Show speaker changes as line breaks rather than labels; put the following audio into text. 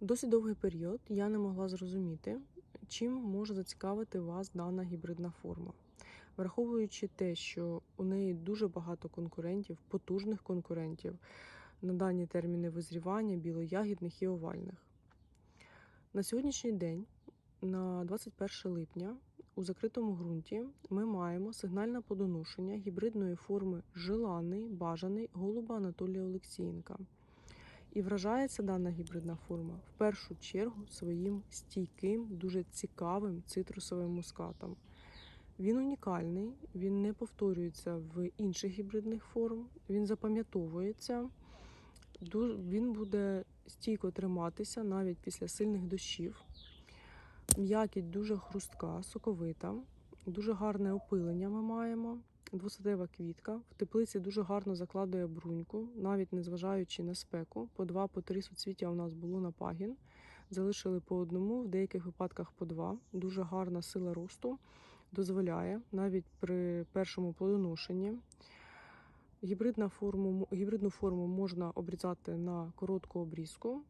Досить довгий період я не могла зрозуміти, чим може зацікавити вас дана гібридна форма. Враховуючи те, що у неї дуже багато конкурентів, потужних конкурентів на дані терміни визрівання білоягідних і овальних. На сьогоднішній день, на 21 липня, у закритому ґрунті ми маємо сигнальне подоношення гібридної форми желаний, бажаний голуба Анатолія Олексієнка. І вражається дана гібридна форма в першу чергу своїм стійким, дуже цікавим цитрусовим мускатом. Він унікальний, він не повторюється в інших гібридних форм, він запам'ятовується, він буде стійко триматися навіть після сильних дощів. М'якіть дуже хрустка, соковита, дуже гарне опилення ми маємо. Двосадева квітка. В теплиці дуже гарно закладує бруньку, навіть незважаючи на спеку. По два, по три суцвіття у нас було на пагін. Залишили по одному, в деяких випадках по два. Дуже гарна сила росту дозволяє навіть при першому плодоношенні. Гібридна форму, гібридну форму можна обрізати на коротку обрізку